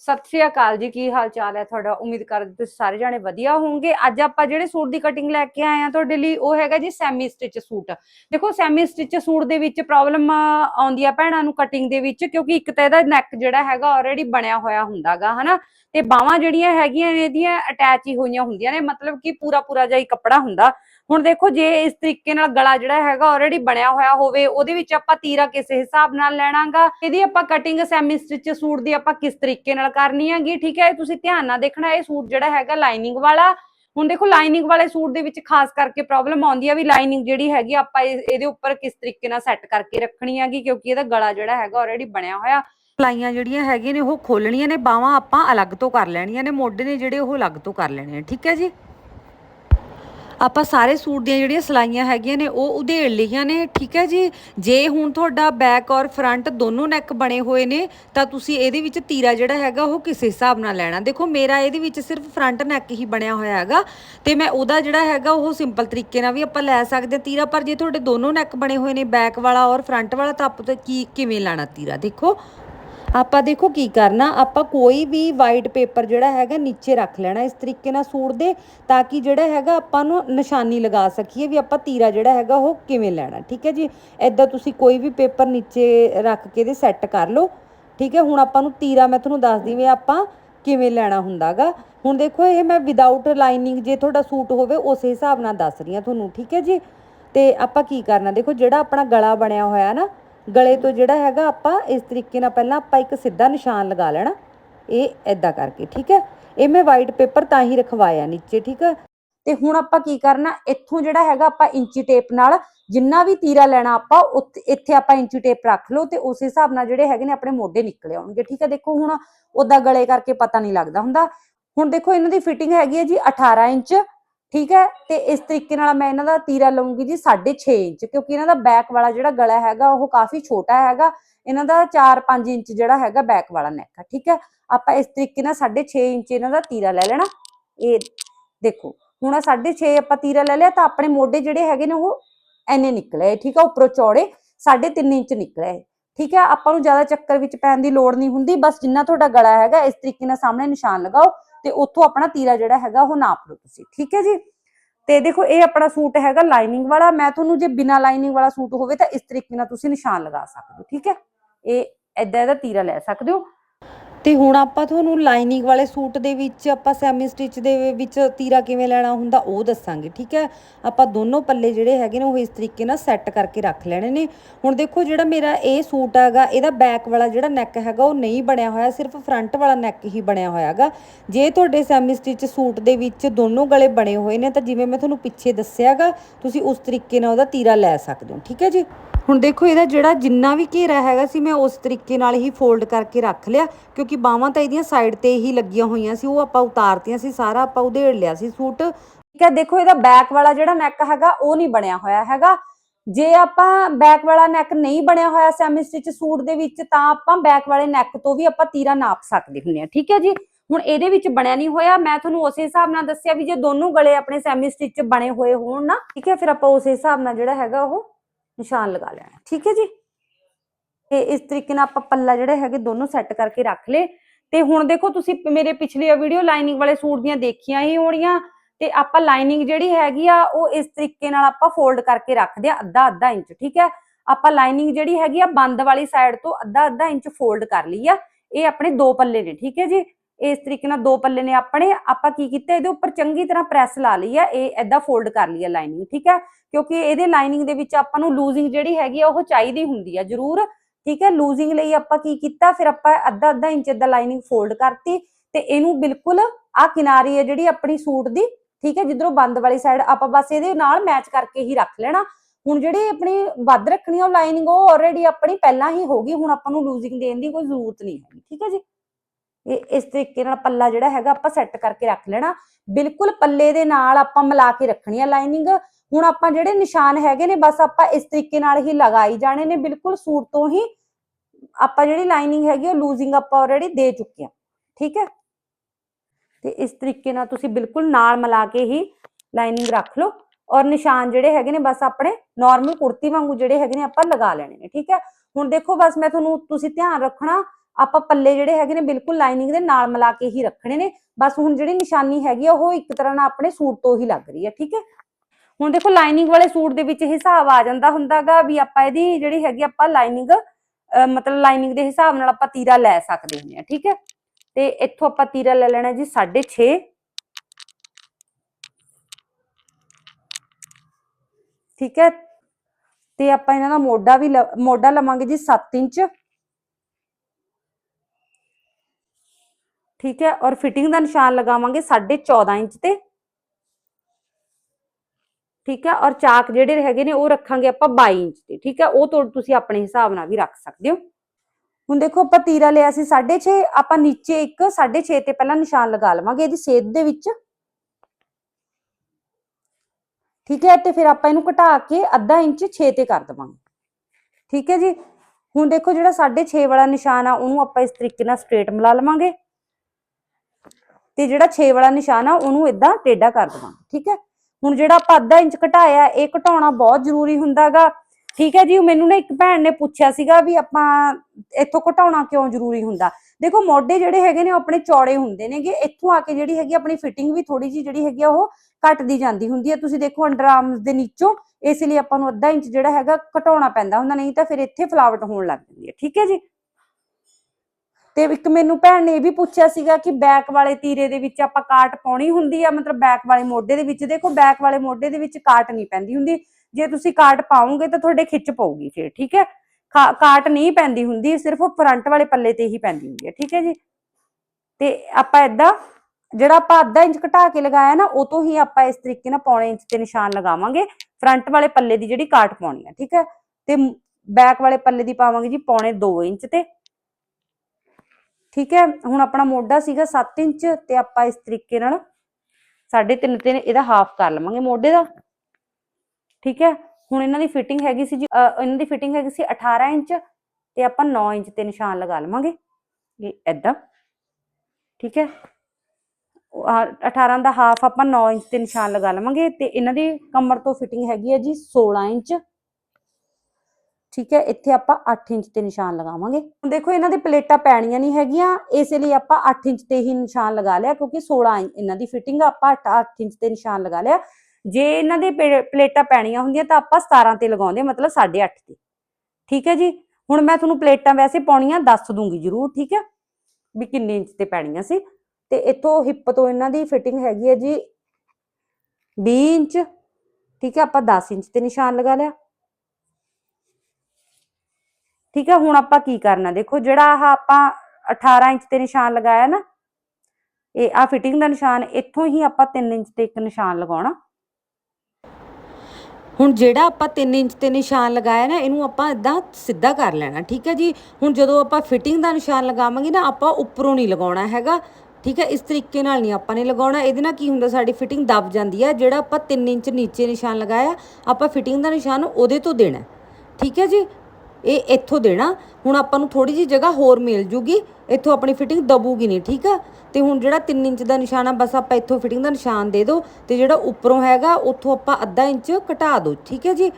ਸਤਿ ਸ਼੍ਰੀ ਅਕਾਲ ਜੀ, ਕੀ ਹਾਲ ਚਾਲ ਹੈ ਤੁਹਾਡਾ? ਉਮੀਦ ਕਰਦੇ ਤੁਸੀਂ ਸਾਰੇ ਜਾਣੇ ਵਧੀਆ ਹੋਵੋਗੇ। ਅੱਜ ਆਪਾਂ ਜਿਹੜੇ ਸੂਟ ਦੀ ਕਟਿੰਗ ਲੈ ਕੇ ਆਏ ਆ ਤੁਹਾਡੇ ਲਈ ਉਹ ਹੈਗਾ ਜੀ ਸੈਮੀ ਸਟਿਚ ਸੂਟ। ਦੇਖੋ ਸੈਮੀ ਸਟਿਚ ਸੂਟ ਦੇ ਵਿੱਚ ਪ੍ਰੋਬਲਮ ਆਉਂਦੀ ਆ ਭੈਣਾਂ ਨੂੰ ਕਟਿੰਗ ਦੇ ਵਿੱਚ, ਕਿਉਂਕਿ ਇੱਕ ਤਾਂ ਇਹਦਾ ਨੈਕ ਜਿਹੜਾ ਹੈਗਾ ਆਲਰੇਡੀ ਬਣਿਆ ਹੋਇਆ ਹੁੰਦਾਗਾ, ਹਨਾ? ਤੇ ਬਾਹਾਂ ਜਿਹੜੀਆਂ ਹੈਗੀਆਂ ਨੇ, ਇਹਦੀਆਂ ਅਟੈਚ ਹੀ ਹੋਈਆਂ ਹੁੰਦੀਆਂ ਨੇ, ਮਤਲਬ ਕਿ ਪੂਰਾ ਪੂਰਾ ਜਿਹਾ ਹੀ ਕੱਪੜਾ ਹੁੰਦਾ। ਹੁਣ ਦੇਖੋ ਜੇ ਇਸ ਤਰੀਕੇ ਨਾਲ ਗਲਾ ਜਿਹੜਾ ਹੈਗਾ ਆਲਰੇਡੀ ਬਣਿਆ ਹੋਇਆ ਹੋਵੇ, ਉਹਦੇ ਵਿੱਚ ਆਪਾਂ ਤੀਰਾ ਕਿਸੇ ਹਿਸਾਬ ਨਾਲ ਲੈਣਾਗਾ, ਇਹਦੀ ਆਪਾਂ ਕਟਿੰਗ ਸੈਮੀ ਸਟਿਚ ਸੂਟ ਦੀ ਆਪਾਂ ਕਿਸ ਤਰੀਕੇ ਨਾਲ ਕਰਨੀ ਹੈਗੀ, ਠੀਕ ਹੈ? ਇਹ ਤੁਸੀਂ ਧਿਆਨ ਨਾਲ ਦੇਖਣਾ, ਇਹ ਸੂਟ ਜਿਹੜਾ ਹੈਗਾ ਲਾਈਨਿੰਗ ਵਾਲਾ। ਹੁਣ ਦੇਖੋ ਲਾਈਨਿੰਗ ਵਾਲੇ ਸੂਟ ਦੇ ਵਿੱਚ ਖਾਸ ਕਰਕੇ ਪ੍ਰੋਬਲਮ ਆਉਂਦੀ ਆ ਵੀ ਲਾਈਨਿੰਗ ਜਿਹੜੀ ਹੈਗੀ ਆਪਾਂ ਇਹ- ਇਹਦੇ ਉੱਪਰ ਕਿਸ ਤਰੀਕੇ ਨਾਲ ਸੈੱਟ ਕਰਕੇ ਰੱਖਣੀ ਹੈਗੀ, ਕਿਉਂਕਿ ਇਹਦਾ ਗਲਾ ਜਿਹੜਾ ਹੈਗਾ ਆਲਰੇਡੀ ਬਣਿਆ ਹੋਇਆ। ਸਲਾਈਆਂ ਜਿਹੜੀਆਂ ਹੈਗੀਆਂ ਨੇ, ਉਹ ਖੋਲਣੀਆਂ ਨੇ, ਬਾਹਾਂ ਆਪਾਂ ਅਲੱਗ ਤੋਂ ਕਰ ਲੈਣੀਆਂ ਨੇ, ਮੋਢੇ ਨੇ ਜਿਹੜੇ, ਉਹ ਅਲੱਗ ਤੋਂ ਕਰ ਲੈਣੇ ਆ ਠੀਕ ਹੈ ਜੀ? ਆਪਾਂ ਸਾਰੇ ਸੂਟ ਦੀਆਂ ਜਿਹੜੀਆਂ ਸਲਾਈਆਂ ਹੈਗੀਆਂ ਨੇ, ਉਹ ਉਧੇੜ ਲਈਆਂ ਨੇ। ਠੀਕ ਹੈ ਜੀ? ਜੇ ਹੁਣ ਤੁਹਾਡਾ ਬੈਕ ਔਰ ਫਰੰਟ ਦੋਨੋਂ ਨੈਕ ਬਣੇ ਹੋਏ ਨੇ, ਤਾਂ ਤੁਸੀਂ ਇਹਦੇ ਵਿੱਚ ਤੀਰਾ ਜਿਹੜਾ ਹੈਗਾ, ਉਹ ਕਿਸੇ ਹਿਸਾਬ ਨਾਲ ਲੈਣਾ? ਦੇਖੋ, ਮੇਰਾ ਇਹਦੇ ਵਿੱਚ ਸਿਰਫ ਫਰੰਟ ਨੈਕ ਹੀ ਬਣਿਆ ਹੋਇਆ ਹੈਗਾ, ਤੇ ਮੈਂ ਉਹਦਾ ਜਿਹੜਾ ਹੈਗਾ, ਉਹ ਸਿੰਪਲ ਤਰੀਕੇ ਨਾਲ ਵੀ ਆਪਾਂ ਲੈ ਸਕਦੇ ਹਾਂ ਤੀਰਾ, ਪਰ ਜੇ ਤੁਹਾਡੇ ਦੋਨੋਂ ਨੈਕ ਬਣੇ ਹੋਏ ਨੇ ਬੈਕ ਵਾਲਾ ਔਰ ਫਰੰਟ ਵਾਲਾ, ਤਾਂ ਆਪਾਂ ਤਾਂ ਕੀ, ਕਿਵੇਂ ਲਾਣਾ ਤੀਰਾ? ਦੇਖੋ ਆਪਾਂ ਦੇਖੋ ਕੀ ਕਰਨਾ, ਆਪਾਂ ਕੋਈ ਵੀ ਵਾਈਟ ਪੇਪਰ ਜਿਹੜਾ ਹੈਗਾ ਨੀਚੇ ਰੱਖ ਲੈਣਾ, ਇਸ ਤਰੀਕੇ ਨਾਲ ਸੂਟ ਦੇ, ਤਾਂ ਕਿ ਜਿਹੜਾ ਹੈਗਾ ਆਪਾਂ ਨੂੰ ਨਿਸ਼ਾਨੀ ਲਗਾ ਸਕੀਏ ਵੀ ਆਪਾਂ ਤੀਰਾ ਜਿਹੜਾ ਹੈਗਾ ਉਹ ਕਿਵੇਂ ਲੈਣਾ, ਠੀਕ ਹੈ ਜੀ? ਐਦਾਂ ਤੁਸੀਂ ਕੋਈ ਵੀ ਪੇਪਰ ਨੀਚੇ ਰੱਖ ਕੇ ਇਹਦੇ ਸੈੱਟ ਕਰ ਲਓ, ਠੀਕ ਹੈ? ਹੁਣ ਆਪਾਂ ਨੂੰ ਤੀਰਾ ਮੈਂ ਤੁਹਾਨੂੰ ਦੱਸਦੀ ਵੀ ਆਪਾਂ ਕਿਵੇਂ ਲੈਣਾ ਹੁੰਦਾਗਾ। ਹੁਣ ਦੇਖੋ ਇਹ ਮੈਂ ਵਿਦਆਊਟ ਲਾਈਨਿੰਗ ਜੇ ਤੁਹਾਡਾ ਸੂਟ ਹੋਵੇ ਉਸੇ ਹਿਸਾਬ ਨਾਲ ਦੱਸ ਰਹੀ ਹਾਂ ਤੁਹਾਨੂੰ, ਠੀਕ ਹੈ ਜੀ? ਤੇ ਆਪਾਂ ਕੀ ਕਰਨਾ, ਦੇਖੋ ਜਿਹੜਾ ਆਪਣਾ ਗਲਾ ਬਣਿਆ ਹੋਇਆ ਨਾ ਗਲੇ ਤੋਂ ਜਿਹੜਾ ਹੈਗਾ ਆਪਾਂ ਇਸ ਤਰੀਕੇ ਨਾਲ ਪਹਿਲਾਂ ਆਪਾਂ ਇੱਕ ਸਿੱਧਾ ਨਿਸ਼ਾਨ ਲਗਾ ਲੈਣਾ। ਇਹ ਐਦਾਂ ਕਰਕੇ, ਠੀਕ ਹੈ? ਇਹ ਮੈਂ ਵਾਈਟ ਪੇਪਰ ਤਾਂ ਹੀ ਰਖਵਾਇਆ ਨੀਚੇ, ਠੀਕ ਹੈ? ਤੇ ਹੁਣ ਆਪਾਂ ਕੀ ਕਰਨਾ, ਇੱਥੋਂ ਜਿਹੜਾ ਹੈਗਾ ਆਪਾਂ ਇੰਚੀ ਟੇਪ ਨਾਲ ਜਿੰਨਾ ਵੀ ਤੀਰਾ ਲੈਣਾ ਆਪਾਂ, ਉੱਥੇ- ਇੱਥੇ ਆਪਾਂ ਇੰਚੀ ਟੇਪ ਰੱਖ ਲਓ ਤੇ ਉਸ ਹਿਸਾਬ ਨਾਲ ਜਿਹੜੇ ਹੈਗੇ ਨੇ ਆਪਣੇ ਮੋਢੇ ਨਿਕਲੇ ਆਉਣਗੇ, ਠੀਕ ਹੈ? ਦੇਖੋ ਹੁਣ ਉਦਾਂ ਗਲੇ ਕਰਕੇ ਪਤਾ ਨਹੀਂ ਲੱਗਦਾ ਹੁੰਦਾ। ਹੁਣ ਦੇਖੋ ਇਹਨਾਂ ਦੀ ਫਿਟਿੰਗ ਹੈਗੀ ਹੈ ਜੀ 18 ਇੰਚ ਠੀਕ ਹੈ? ਤੇ ਇਸ ਤਰੀਕੇ ਨਾਲ ਮੈਂ ਇਹਨਾਂ ਦਾ ਤੀਰਾ ਲਵਾਂਗੀ ਜੀ 6.5 ਇੰਚ, ਕਿਉਂਕਿ ਇਹਨਾਂ ਦਾ ਬੈਕ ਵਾਲਾ ਜਿਹੜਾ ਗਲਾ ਹੈਗਾ ਉਹ ਕਾਫੀ ਛੋਟਾ ਹੈਗਾ, ਇਹਨਾਂ ਦਾ 4-5 ਇੰਚ ਜਿਹੜਾ ਹੈਗਾ ਬੈਕ ਵਾਲਾ ਨੈਕ ਠੀਕ ਹੈ? ਆਪਾਂ ਇਸ ਤਰੀਕੇ ਨਾਲ 6.5 ਇੰਚ ਇਹਨਾਂ ਦਾ ਤੀਰਾ ਲੈ ਲੈਣਾ। ਇਹ ਦੇਖੋ, ਹੁਣ ਆ 6.5 ਆਪਾਂ ਤੀਰਾ ਲੈ ਲਿਆ ਤਾਂ ਆਪਣੇ ਮੋਢੇ ਜਿਹੜੇ ਹੈਗੇ ਨੇ ਉਹ ਐਨੇ ਨਿਕਲੇ, ਠੀਕ ਹੈ? ਉੱਪਰੋਂ ਚੌੜੇ 3.5 ਇੰਚ ਨਿਕਲੇ। ਠੀਕ ਹੈ? ਆਪਾਂ ਨੂੰ ਜ਼ਿਆਦਾ ਚੱਕਰ ਵਿੱਚ ਪੈਣ ਦੀ ਲੋੜ ਨਹੀਂ ਹੁੰਦੀ, ਬਸ ਜਿੰਨਾ ਤੁਹਾਡਾ ਗਲਾ ਹੈਗਾ ਇਸ ਤਰੀਕੇ ਨਾਲ ਸਾਹਮਣੇ ਨਿਸ਼ਾਨ ਲਗਾਓ। ਤੇ ਉੱਥੋਂ ਆਪਣਾ ਤੀਰਾ ਜਿਹੜਾ ਹੈਗਾ ਉਹ ਨਾਪ ਲਓ ਤੁਸੀਂ, ਠੀਕ ਹੈ ਜੀ? ਤੇ ਦੇਖੋ, ਇਹ ਆਪਣਾ ਸੂਟ ਹੈਗਾ ਲਾਈਨਿੰਗ ਵਾਲਾ, ਮੈਂ ਤੁਹਾਨੂੰ ਜੇ ਬਿਨਾ ਲਾਈਨਿੰਗ ਵਾਲਾ ਸੂਟ ਹੋਵੇ ਤਾਂ ਇਸ ਤਰੀਕੇ ਨਾਲ ਤੁਸੀਂ ਨਿਸ਼ਾਨ ਲਗਾ ਸਕਦੇ ਹੋ, ਠੀਕ ਹੈ? ਇਹ ਐਦਾਂ ਇਹਦਾ ਤੀਰਾ ਲੈ ਸਕਦੇ ਹੋ। ਤੇ ਹੁਣ ਆਪਾਂ ਤੁਹਾਨੂੰ ਲਾਈਨਿੰਗ ਵਾਲੇ ਸੂਟ ਦੇ ਵਿੱਚ, ਆਪਾਂ ਸੈਮੀ ਸਟਿਚ ਦੇ ਵਿੱਚ ਤੀਰਾ ਕਿਵੇਂ ਲੈਣਾ ਹੁੰਦਾ ਉਹ ਦੱਸਾਂਗੇ, ਠੀਕ ਹੈ? ਆਪਾਂ ਦੋਨੋਂ ਪੱਲੇ ਜਿਹੜੇ ਹੈਗੇ ਨੇ ਉਹ ਇਸ ਤਰੀਕੇ ਨਾਲ ਸੈੱਟ ਕਰਕੇ ਰੱਖ ਲੈਣੇ ਨੇ। ਹੁਣ ਦੇਖੋ ਜਿਹੜਾ ਮੇਰਾ ਇਹ ਸੂਟ ਹੈਗਾ, ਇਹਦਾ ਬੈਕ ਵਾਲਾ ਜਿਹੜਾ ਨੈਕ ਹੈਗਾ, ਉਹ ਨਹੀਂ ਬਣਿਆ ਹੋਇਆ, ਸਿਰਫ ਫਰੰਟ ਵਾਲਾ ਨੈਕ ਹੀ ਬਣਿਆ ਹੋਇਆ ਹੈਗਾ। ਜੇ ਤੁਹਾਡੇ ਸੈਮੀ ਸਟਿਚ ਸੂਟ ਦੇ ਵਿੱਚ ਦੋਨੋਂ ਗਲੇ ਬਣੇ ਹੋਏ ਨੇ, ਤਾਂ ਜਿਵੇਂ ਮੈਂ ਤੁਹਾਨੂੰ ਪਿੱਛੇ ਦੱਸਿਆਗਾ ਤੁਸੀਂ ਉਸ ਤਰੀਕੇ ਨਾਲ ਉਹਦਾ ਤੀਰਾ ਲੈ ਸਕਦੇ ਹੋ, ਠੀਕ ਹੈ ਜੀ? ਹੁਣ ਦੇਖੋ ਇਹਦਾ ਜਿਹੜਾ ਜਿੰਨਾ ਵੀ ਘੇਰਾ ਹੈਗਾ ਸੀ, ਮੈਂ ਉਸ ਤਰੀਕੇ ਨਾਲ ਹੀ ਫੋਲਡ ਕਰਕੇ ਰੱਖ ਲਿਆ, ਕਿਉਂਕਿ ਬਾਹਾਂ ਤਾਂ ਇਹਦੀਆਂ ਸਾਈਡ ਤੇ ਹੀ ਲੱਗੀਆਂ ਹੋਈਆਂ ਸੀ, ਉਹ ਆਪਾਂ ਉਤਾਰਤੀਆਂ ਸੀ, ਸਾਰਾ ਆਪਾਂ ਉਧੇੜ ਲਿਆ ਸੀ ਸੂਟ। ਠੀਕ ਹੈ, ਦੇਖੋ ਇਹਦਾ ਬੈਕ ਵਾਲਾ ਜਿਹੜਾ ਨੈਕ ਹੈਗਾ, ਉਹ ਨਹੀਂ ਬਣਿਆ ਹੋਇਆ ਹੈਗਾ। ਜੇ ਆਪਾਂ ਬੈਕ ਵਾਲਾ ਨੈਕ ਨਹੀਂ ਬਣਿਆ ਹੋਇਆ ਸੈਮੀ ਸਟਿਚ ਸੂਟ ਦੇ ਵਿੱਚ, ਤਾਂ ਆਪਾਂ ਬੈਕ ਵਾਲੇ ਨੈਕ ਤੋਂ ਵੀ ਆਪਾਂ ਤੀਰਾ ਨਾਪ ਸਕਦੇ ਹੁੰਦੇ ਆ ਠੀਕ ਹੈ ਜੀ? ਹੁਣ ਇਹਦੇ ਵਿੱਚ ਬਣਿਆ ਨਹੀਂ ਹੋਇਆ, ਮੈਂ ਤੁਹਾਨੂੰ ਉਸੇ ਹਿਸਾਬ ਨਾਲ ਦੱਸਿਆ ਵੀ ਜੇ ਦੋਨੋਂ ਗਲੇ ਆਪਣੇ ਸੈਮੀ ਸਟਿਚ ਬਣੇ ਹੋਏ ਹੋਣ ਨਾ, ਠੀਕ ਹੈ, ਫਿਰ ਆਪਾਂ ਉਸੇ ਹਿਸਾਬ ਨਾਲ ਜਿਹੜਾ ਹੈਗਾ ਉਹ ਨਿਸ਼ਾਨ ਲਗਾ ਲੈਣਾ। ਠੀਕ ਹੈ ਜੀ? ਤੇ ਇਸ ਤਰੀਕੇ ਨਾਲ ਆਪਾਂ ਪੱਲਾ ਜਿਹੜੇ ਹੈਗੇ ਦੋਨੋਂ ਸੈੱਟ ਕਰਕੇ ਰੱਖ ਲਏ। ਤੇ ਹੁਣ ਦੇਖੋ ਤੁਸੀਂ ਮੇਰੇ ਪਿਛਲੇ ਵੀਡੀਓ ਲਾਈਨਿੰਗ ਵਾਲੇ ਸੂਟ ਦੀਆਂ ਦੇਖੀਆਂ ਹੀ ਹੋਣੀਆਂ। ਤੇ ਆਪਾਂ ਲਾਈਨਿੰਗ ਜਿਹੜੀ ਹੈਗੀ ਆ, ਉਹ ਇਸ ਤਰੀਕੇ ਨਾਲ ਆਪਾਂ ਫੋਲਡ ਕਰਕੇ ਰੱਖਦੇ ਆ ਅੱਧਾ ਅੱਧਾ ਇੰਚ, ਠੀਕ ਹੈ? ਆਪਾਂ ਲਾਈਨਿੰਗ ਜਿਹੜੀ ਹੈਗੀ ਆ, ਬੰਦ ਵਾਲੀ ਸਾਈਡ ਤੋਂ ਅੱਧਾ ਅੱਧਾ ਇੰਚ ਫੋਲਡ ਕਰ ਲਈ ਆ। ਇਹ ਆਪਣੇ ਦੋ ਪੱਲੇ ਨੇ, ਠੀਕ ਹੈ ਜੀ? ਇਸ ਤਰੀਕੇ ਨਾਲ ਦੋ ਪੱਲੇ ਨੇ ਆਪਣੇ। ਆਪਾਂ ਕੀ ਕੀਤਾ, ਇਹਦੇ ਉੱਪਰ ਚੰਗੀ ਤਰ੍ਹਾਂ ਪ੍ਰੈਸ ਲਾ ਲਈ ਆ। ਇਹ ਐਦਾਂ ਫੋਲਡ ਕਰ ਲਈ ਆ ਲਾਈਨਿੰਗ ਠੀਕ ਹੈ? ਕਿਉਂਕਿ ਇਹਦੇ ਲਾਈਨਿੰਗ ਦੇ ਵਿੱਚ ਆਪਾਂ ਨੂੰ ਲੂਜ਼ਿੰਗ ਜਿਹੜੀ ਹੈਗੀ ਆ, ਉਹ ਚਾਹੀਦੀ ਹੁੰਦੀ ਆ, ਜ਼ਰੂਰ। ਠੀਕ ਹੈ ਲੂਜ਼ਿੰਗ ਲਈ ਆਪਾਂ ਕੀ ਕੀਤਾ? ਫਿਰ ਆਪਾਂ ਅੱਧਾ ਅੱਧਾ ਇੰਚ ਦਾ ਲਾਈਨਿੰਗ ਫੋਲਡ ਕਰਤੀ ਤੇ ਇਹਨੂੰ ਬਿਲਕੁਲ ਆ ਕਿਨਾਰੀ ਹੈ ਜਿਹੜੀ ਆਪਣੀ ਸੂਟ ਦੀ, ਠੀਕ ਹੈ, ਜਿੱਧਰੋਂ ਬੰਦ ਵਾਲੀ ਸਾਈਡ ਆਪਾਂ ਬਸ ਇਹਦੇ ਨਾਲ ਮੈਚ ਕਰਕੇ ਹੀ ਰੱਖ ਲੈਣਾ। ਹੁਣ ਜਿਹੜੀ ਆਪਣੀ ਵੱਧ ਰੱਖਣੀ ਆ ਲਾਈਨਿੰਗ ਉਹ ਆਲਰੇਡੀ ਆਪਣੀ ਪਹਿਲਾਂ ਹੀ ਹੋ ਗਈ, ਹੁਣ ਆਪਾਂ ਨੂੰ ਲੂਜ਼ਿੰਗ ਦੇਣ ਦੀ ਕੋਈ ਜ਼ਰੂਰਤ ਨਹੀਂ ਹੈਗੀ, ਠੀਕ ਹੈ ਜੀ। ਇਹ ਇਸ ਤਰੀਕੇ ਨਾਲ ਪੱਲਾ ਜਿਹੜਾ ਹੈਗਾ ਆਪਾਂ ਸੈੱਟ ਕਰਕੇ ਰੱਖ ਲੈਣਾ। ਬਿਲਕੁਲ ਪੱਲੇ ਦੇ ਨਾਲ ਆਪਾਂ ਮਿਲਾ ਕੇ ਰੱਖਣੀ ਆ ਲਾਈਨਿੰਗ ਹੁਣ ਆਪਾਂ ਜਿਹੜੇ ਨਿਸ਼ਾਨ ਹੈਗੇ ਨੇ, ਬਸ ਆਪਾਂ ਇਸ ਤਰੀਕੇ ਨਾਲ ਹੀ ਲਗਾਈ ਜਾਣੇ ਨੇ, ਬਿਲਕੁਲ ਸੂਟ ਤੋਂ ਹੀ ਆਪਾਂ ਜਿਹੜੀ ਲਾਈਨਿੰਗ ਹੈਗੀ ਉਹ ਲੂਜ਼ਿੰਗ ਆਪਾਂ ਆਲਰੇਡੀ ਦੇ ਚੁੱਕੇ ਆ। ਠੀਕ ਹੈ? ਤੇ ਇਸ ਤਰੀਕੇ ਨਾਲ ਤੁਸੀਂ ਬਿਲਕੁਲ ਨਾਲ ਮਿਲਾ ਕੇ ਹੀ ਲਾਈਨਿੰਗ ਰੱਖ ਲਓ। ਔਰ ਨਿਸ਼ਾਨ ਜਿਹੜੇ ਹੈਗੇ ਨੇ, ਬਸ ਆਪਣੇ ਨਾਰਮਲ ਕੁੜਤੀ ਵਾਂਗੂ ਜਿਹੜੇ ਹੈਗੇ ਨੇ, ਆਪਾਂ ਲਗਾ ਲੈਣੇ ਨੇ। ਠੀਕ ਹੈ? ਹੁਣ ਦੇਖੋ, ਬਸ ਮੈਂ ਤੁਹਾਨੂੰ, ਤੁਸੀਂ ਧਿਆਨ ਰੱਖਣਾ, ਆਪਾਂ ਪੱਲੇ ਜਿਹੜੇ ਹੈਗੇ ਨੇ, ਬਿਲਕੁਲ ਲਾਈਨਿੰਗ ਦੇ ਨਾਲ ਮਿਲਾ ਕੇ ਹੀ ਰੱਖਣੇ ਨੇ। ਬਸ ਹੁਣ ਜਿਹੜੀ ਨਿਸ਼ਾਨੀ ਹੈਗੀ ਆ, ਉਹ ਇੱਕ ਤਰ੍ਹਾਂ ਨਾਲ ਆਪਣੇ ਸੂਟ ਤੋਂ ਹੀ ਲੱਗ ਰਹੀ ਹੈ। ਠੀਕ ਹੈ? ਹੁਣ ਦੇਖੋ ਲਾਈਨਿੰਗ ਵਾਲੇ ਸੂਟ ਦੇ ਵਿੱਚ ਹਿਸਾਬ ਆ ਜਾਂਦਾ ਹੁੰਦਾਗਾ ਵੀ ਆਪਾਂ ਇਹਦੀ ਜਿਹੜੀ ਹੈਗੀ, ਆਪਾਂ ਲਾਈਨਿੰਗ ਮਤਲਬ ਲਾਈਨਿੰਗ ਦੇ ਹਿਸਾਬ ਨਾਲ ਆਪਾਂ ਤੀਰਾ ਲੈ ਸਕਦੇ ਹਾਂ, ਠੀਕ ਹੈ? ਤੇ ਇੱਥੋਂ ਆਪਾਂ ਤੀਰਾ ਲੈ ਲੈਣਾ ਜੀ 6.5 ਠੀਕ ਹੈ? ਤੇ ਆਪਾਂ ਇਹਨਾਂ ਦਾ ਮੋਢਾ ਵੀ ਲ- ਮੋਢਾ ਲਵਾਂਗੇ ਜੀ 7 ਇੰਚ। ਠੀਕ ਹੈ? ਔਰ ਫਿਟਿੰਗ ਦਾ ਨਿਸ਼ਾਨ ਲਗਾਵਾਂਗੇ 14.5 ਇੰਚ ਤੇ। ਠੀਕ ਹੈ, ਔਰ ਚਾਕ ਜਿਹੜੇ ਹੈਗੇ ਨੇ ਉਹ ਰੱਖਾਂਗੇ ਆਪਾਂ 22 ਇੰਚ ਤੇ ਠੀਕ ਹੈ, ਉਹ ਤੋਂ, ਤੁਸੀਂ ਆਪਣੇ ਹਿਸਾਬ ਨਾਲ ਵੀ ਰੱਖ ਸਕਦੇ ਹੋ। ਹੁਣ ਦੇਖੋ, ਆਪਾਂ ਤੀਰਾ ਲਿਆ ਸੀ 6.5 ਆਪਾਂ ਨੀਚੇ ਇੱਕ 6.5 ਤੇ ਪਹਿਲਾਂ ਨਿਸ਼ਾਨ ਲਗਾ ਲਵਾਂਗੇ ਇਹਦੀ ਸੇਧ ਦੇ ਵਿੱਚ। ਠੀਕ ਹੈ, ਤੇ ਫਿਰ ਆਪਾਂ ਇਹਨੂੰ ਘਟਾ ਕੇ ਅੱਧਾ ਇੰਚ 6 ਤੇ ਕਰ ਦਵਾਂਗੇ। ਠੀਕ ਹੈ ਜੀ, ਹੁਣ ਦੇਖੋ ਜਿਹੜਾ 6.5 ਵਾਲਾ ਨਿਸ਼ਾਨ ਆ, ਉਹਨੂੰ ਆਪਾਂ ਇਸ ਤਰੀਕੇ ਨਾਲ ਸਟ੍ਰੇਟ ਮਿਲਾ ਲਵਾਂਗੇ। ਤੇ ਜਿਹੜਾ 6 ਵਾਲਾ ਨਿਸ਼ਾਨ ਆ, ਉਹਨੂੰ ਇਦਾਂ ਟੇਢਾ ਕਰ ਦਵਾਂਗੇ, ਠੀਕ ਹੈ। ਹੁਣ ਜਿਹੜਾ ਆਪਾਂ ਅੱਧਾ ਇੰਚ ਘਟਾਇਆ, ਇਹ ਘਟਾਉਣਾ ਬਹੁਤ ਜ਼ਰੂਰੀ ਹੁੰਦਾਗਾ। ਠੀਕ ਹੈ ਜੀ, ਮੈਨੂੰ ਨਾ ਇੱਕ ਭੈਣ ਨੇ ਪੁੱਛਿਆ ਸੀਗਾ ਵੀ ਆਪਾਂ ਇੱਥੋਂ ਘਟਾਉਣਾ ਕਿਉਂ ਜ਼ਰੂਰੀ ਹੁੰਦਾ? ਦੇਖੋ, ਮੋਢੇ ਜਿਹੜੇ ਹੈਗੇ ਨੇ ਉਹ ਆਪਣੇ ਚੌੜੇ ਹੁੰਦੇ ਨੇਗੇ। ਇੱਥੋਂ ਆ ਕੇ ਜਿਹੜੀ ਹੈਗੀ ਆਪਣੀ ਫਿਟਿੰਗ ਵੀ ਥੋੜੀ ਜੀ ਜਿਹੜੀ ਹੈਗੀ ਆ, ਉਹ ਘਟਦੀ ਜਾਂਦੀ ਹੁੰਦੀ ਹੈ। ਤੁਸੀਂ ਦੇਖੋ, ਅੰਡਰ ਆਰਮਸ ਦੇ ਨੀਚੋਂ ਇਸ ਲਈ ਆਪਾਂ ਨੂੰ ਅੱਧਾ ਇੰਚ ਜਿਹੜਾ ਹੈਗਾ ਘਟਾਉਣਾ ਪੈਂਦਾ ਹੁੰਦਾ, ਨਹੀਂ ਤਾਂ ਫਿਰ ਇੱਥੇ ਫਲਾਵਟ ਹੋਣ ਲੱਗ ਜਾਂਦੀ ਹੈ। ਠੀਕ ਹੈ ਜੀ? ਤੇ ਇੱਕ ਮੈਨੂੰ ਭੈਣ ਨੇ ਇਹ ਵੀ ਪੁੱਛਿਆ ਸੀਗਾ ਕਿ ਬੈਕ ਵਾਲੇ ਤੀਰੇ ਦੇ ਵਿੱਚ ਆਪਾਂ ਕਾਟ ਪਾਉਣੀ ਹੁੰਦੀ ਆ, ਮਤਲਬ ਬੈਕ ਵਾਲੇ ਮੋਢੇ ਦੇ ਵਿੱਚ। ਦੇਖੋ ਬੈਕ ਵਾਲੇ ਮੋਢੇ ਦੇ ਵਿੱਚ ਕਾਟ ਨਹੀਂ ਪੈਂਦੀ ਹੁੰਦੀ। ਜੇ ਤੁਸੀਂ ਕਾਟ ਪਾਓਗੇ ਤਾਂ ਤੁਹਾਡੇ ਖਿੱਚ ਪਊਗੀ ਫਿਰ, ਠੀਕ ਹੈ? ਕਾਟ ਨਹੀਂ ਪੈਂਦੀ ਹੁੰਦੀ, ਸਿਰਫ ਫਰੰਟ ਵਾਲੇ ਪੱਲੇ ਤੇ ਹੀ ਪੈਂਦੀ ਹੁੰਦੀ ਹੈ, ਠੀਕ ਹੈ ਜੀ? ਤੇ ਆਪਾਂ ਏਦਾਂ, ਜਿਹੜਾ ਆਪਾਂ ਅੱਧਾ ਇੰਚ ਘਟਾ ਕੇ ਲਗਾਇਆ ਨਾ, ਉਹ ਤੋਂ ਹੀ ਆਪਾਂ ਇਸ ਤਰੀਕੇ ਨਾਲ ਪੌਣੇ ਇੰਚ ਤੇ ਨਿਸ਼ਾਨ ਲਗਾਵਾਂਗੇ। ਫਰੰਟ ਵਾਲੇ ਪੱਲੇ ਦੀ ਜਿਹੜੀ ਕਾਟ ਪਾਉਣੀ ਹੈ, ਠੀਕ ਹੈ? ਤੇ ਬੈਕ ਵਾਲੇ ਪੱਲੇ ਦੀ ਪਾਵਾਂਗੇ ਜੀ ਪੌਣੇ 2 ਇੰਚ ਤੇ। ਠੀਕ ਹੈ? ਹੁਣ ਆਪਣਾ ਮੋਢਾ ਸੀਗਾ 7 ਇੰਚ ਤੇ ਆਪਾਂ ਇਸ ਤਰੀਕੇ ਨਾਲ 3.5 ਤੇ ਇਹਦਾ ਹਾਫ ਕਰ ਲਵਾਂਗੇ ਮੋਢੇ ਦਾ। ਠੀਕ ਹੈ? ਹੁਣ ਇਹਨਾਂ ਦੀ ਫਿਟਿੰਗ ਹੈਗੀ ਸੀ ਜੀ ਇਹਨਾਂ ਦੀ ਫਿਟਿੰਗ ਹੈਗੀ ਸੀ 18 ਇੰਚ ਤੇ ਆਪਾਂ 9 ਇੰਚ ਤੇ ਨਿਸ਼ਾਨ ਲਗਾ ਲਵਾਂਗੇ। ਇਹ ਏਦਾਂ। ਠੀਕ ਹੈ? ਉਹ 18 ਦਾ ਹਾਫ ਆਪਾਂ 9 ਇੰਚ ਤੇ ਨਿਸ਼ਾਨ ਲਗਾ ਲਵਾਂਗੇ ਤੇ ਇਹਨਾਂ ਦੀ ਕਮਰ ਤੋਂ ਫਿਟਿੰਗ ਹੈਗੀ ਹੈ ਜੀ 16 ਇੰਚ। ਠੀਕ ਹੈ, ਇੱਥੇ ਆਪਾਂ 8 ਇੰਚ ਤੇ ਨਿਸ਼ਾਨ ਲਗਾਵਾਂਗੇ। ਹੁਣ ਦੇਖੋ, ਇਹਨਾਂ ਦੇ ਪਲੇਟਾਂ ਪੈਣੀਆਂ ਨਹੀਂ ਹੈਗੀਆਂ, ਇਸੇ ਲਈ ਆਪਾਂ 8 ਇੰਚ ਤੇ ਹੀ ਨਿਸ਼ਾਨ ਲਗਾ ਲਿਆ, ਕਿਉਂਕਿ 16 ਇੰਚ ਇਹਨਾਂ ਦੀ ਫਿਟਿੰਗ ਆਪਾਂ 8 ਇੰਚ ਤੇ ਨਿਸ਼ਾਨ ਲਗਾ ਲਿਆ। ਜੇ ਇਹਨਾਂ ਦੇ ਪੇ- ਪਲੇਟਾਂ ਪੈਣੀਆਂ ਹੁੰਦੀਆਂ ਤਾਂ ਆਪਾਂ 17 ਤੇ ਲਗਾਉਂਦੇ ਮਤਲਬ 8.5 ਤੇ। ਠੀਕ ਹੈ ਜੀ? ਹੁਣ ਮੈਂ ਤੁਹਾਨੂੰ ਪਲੇਟਾਂ ਵੈਸੇ ਪਾਉਣੀਆਂ, ਦੱਸ ਦੂੰਗੀ ਜਰੂਰ, ਠੀਕ ਹੈ? ਵੀ ਕਿੰਨੇ ਇੰਚ ਤੇ ਪੈਣੀਆਂ ਸੀ। ਤੇ ਇੱਥੋਂ ਹਿੱਪ ਤੋਂ ਇਹਨਾਂ ਦੀ ਫਿਟਿੰਗ ਹੈਗੀ ਹੈ ਜੀ 20 ਇੰਚ, ਠੀਕ ਹੈ? ਆਪਾਂ 10 ਇੰਚ ਤੇ ਨਿਸ਼ਾਨ ਲਗਾ ਲਿਆ। ਠੀਕ ਹੈ ਹੁਣ ਆਪਾਂ ਕੀ ਕਰਨਾ? ਦੇਖੋ, ਜਿਹੜਾ ਆਹ ਆਪਾਂ 18 ਇੰਚ ਤੇ ਨਿਸ਼ਾਨ ਲਗਾਇਆ ਨਾ, ਇਹ ਆ ਫਿਟਿੰਗ ਦਾ ਨਿਸ਼ਾਨ, ਇੱਥੋਂ ਹੀ ਆਪਾਂ 3 ਇੰਚ ਤੇ ਇੱਕ ਨਿਸ਼ਾਨ ਲਗਾਉਣਾ। ਹੁਣ ਜਿਹੜਾ ਆਪਾਂ 3 ਇੰਚ ਤੇ ਨਿਸ਼ਾਨ ਲਗਾਇਆ ਨਾ, ਇਹਨੂੰ ਆਪਾਂ ਇਦਾਂ ਸਿੱਧਾ ਕਰ ਲੈਣਾ, ਠੀਕ ਹੈ ਜੀ? ਹੁਣ ਜਦੋਂ ਆਪਾਂ ਫਿਟਿੰਗ ਦਾ ਨਿਸ਼ਾਨ ਲਗਾਵਾਂਗੇ ਨਾ, ਆਪਾਂ ਉੱਪਰੋਂ ਨਹੀਂ ਲਗਾਉਣਾ ਹੈਗਾ, ਠੀਕ ਹੈ ਇਸ ਤਰੀਕੇ ਨਾਲ ਨਹੀਂ ਆਪਾਂ ਨੇ ਲਗਾਉਣਾ। ਇਹਦੇ ਨਾਲ ਕੀ ਹੁੰਦਾ, ਸਾਡੀ ਫਿਟਿੰਗ ਦਬ ਜਾਂਦੀ ਹੈ ਜਿਹੜਾ ਆਪਾਂ 3 ਇੰਚ ਨੀਚੇ ਨਿਸ਼ਾਨ ਲਗਾਇਆ, ਆਪਾਂ ਫਿਟਿੰਗ ਦਾ ਨਿਸ਼ਾਨ ਉਹਦੇ ਤੋਂ ਦੇਣਾ, ਠੀਕ ਹੈ ਜੀ? ਇਹ ਇੱਥੋਂ ਦੇਣਾ। ਹੁਣ ਆਪਾਂ ਨੂੰ ਥੋੜੀ ਜੀ ਜਗ੍ਹਾ ਹੋਰ ਮਿਲ ਜੂਗੀ। ਇੱਥੋਂ ਆਪਣੀ ਫਿਟਿੰਗ ਦਬੂਗੀ ਨਹੀਂ, ਠੀਕ ਆ? ਤੇ ਹੁਣ ਜਿਹੜਾ 3 ਇੰਚ ਦਾ ਨਿਸ਼ਾਨ ਆ ਬਸ ਆਪਾਂ ਇੱਥੋਂ ਫਿਟਿੰਗ ਦਾ ਨਿਸ਼ਾਨ ਦੇ ਦਿਓ ਤੇ ਜਿਹੜਾ ਉੱਪਰੋਂ ਹੈਗਾ, ਉੱਥੋਂ ਆਪਾਂ ਅੱਧਾ ਇੰਚ ਘਟਾ ਦਿਓ, ਠੀਕ ਹੈ ਜੀ?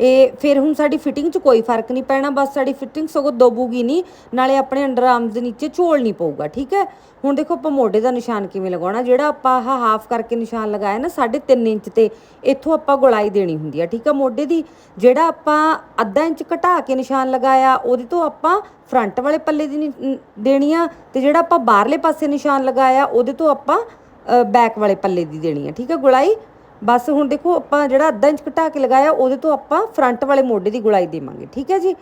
ਇਹ ਫਿਰ ਹੁਣ ਸਾਡੀ ਫਿਟਿੰਗ 'ਚ ਕੋਈ ਫ਼ਰਕ ਨਹੀਂ ਪੈਣਾ, ਬਸ ਸਾਡੀ ਫਿਟਿੰਗ ਸਗੋਂ ਦਬੂਗੀ ਨਹੀਂ, ਨਾਲੇ ਆਪਣੇ ਅੰਡਰ ਆਰਮਸ ਦੇ ਨੀਚੇ ਝੋਲ ਨਹੀਂ ਪਊਗਾ, ਠੀਕ ਹੈ? ਹੁਣ ਦੇਖੋ ਆਪਾਂ ਮੋਢੇ ਦਾ ਨਿਸ਼ਾਨ ਕਿਵੇਂ ਲਗਾਉਣਾ, ਜਿਹੜਾ ਆਪਾਂ ਆਹ ਹਾਫ ਕਰਕੇ ਨਿਸ਼ਾਨ ਲਗਾਇਆ ਨਾ 3.5 ਇੰਚ ਤੇ, ਇੱਥੋਂ ਆਪਾਂ ਗੁਲਾਈ ਦੇਣੀ ਹੁੰਦੀ ਆ, ਠੀਕ ਆ ਮੋਢੇ ਦੀ। ਜਿਹੜਾ ਆਪਾਂ ਅੱਧਾ ਇੰਚ ਘਟਾ ਕੇ ਨਿਸ਼ਾਨ ਲਗਾਇਆ, ਉਹਦੇ ਤੋਂ ਆਪਾਂ ਫਰੰਟ ਵਾਲੇ ਪੱਲੇ ਦੀ ਨੀ- ਦੇਣੀ ਆ, ਤੇ ਜਿਹੜਾ ਆਪਾਂ ਬਾਹਰਲੇ ਪਾਸੇ ਨਿਸ਼ਾਨ ਲਗਾਇਆ, ਉਹਦੇ ਤੋਂ ਆਪਾਂ ਬੈਕ ਵਾਲੇ ਪੱਲੇ ਦੀ ਦੇਣੀ ਆ, ਠੀਕ ਆ ਗੁਲਾਈ? ਬਸ ਹੁਣ ਦੇਖੋ ਆਪਾਂ ਜਿਹੜਾ ਅੱਧਾ ਇੰਚ ਘਟਾ ਕੇ ਲਗਾਇਆ, ਉਹਦੇ ਤੋਂ ਆਪਾਂ ਫਰੰਟ ਵਾਲੇ ਮੋਢੇ ਦੀ ਗੁਲਾਈ ਦੇਵਾਂਗੇ, ਠੀਕ ਹੈ ਜੀ?